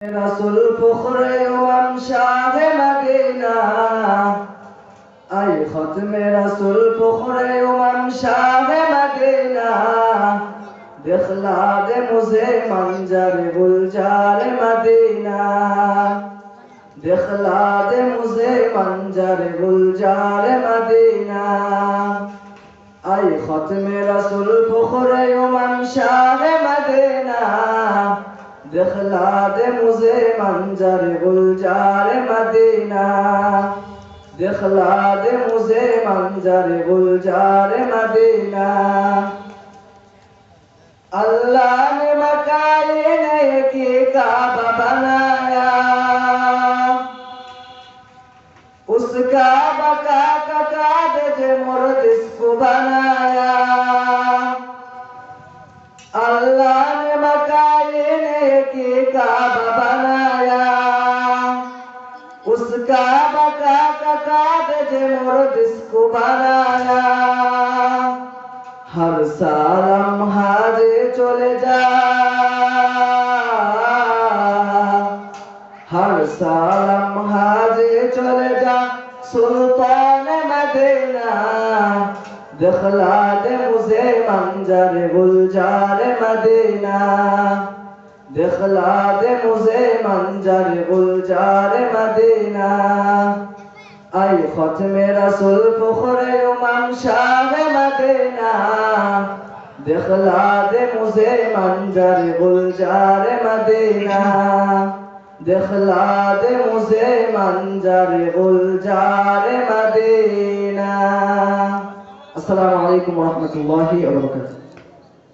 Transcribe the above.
রাসুল ফখরে ওয়াম শাহে মদিনা আই খতমে রাসুল ফখরে ওয়াম শাহে মদিনা দেখলা দে মুঝে মঞ্জর গুলজার মদিনা দেখলা দে মুঝে মঞ্জর গুলজার মদিনা আই খতমে রাসুল ফখরে ওয়াম শাহ دے مجھے منظر گلزار مدینہ دکھلا دے مجھے منظر گلزار مدینہ اللہ نے مکاری نے کی کعبہ بنا के काबा बनाया उस काबा का ककाद मोर जिसको बनाया। हर सालम हारे चले जा। हर सालम हारे चले जा। सुल्तान मदीना, दिखला दे मुझे, मंजर गुलजार मदीना। दिखला दे मुझे मंजर गुलजार मदीना आई खत मेरा सुल फुखरे उमम शाह मदीना दिखला दे मुझे मंजर गुलजार मदीना दिखला दे मुझे मंजर गुलजार मदीना अस्सलाम वालेकुम रहमतुल्लाहि व बरकातुहू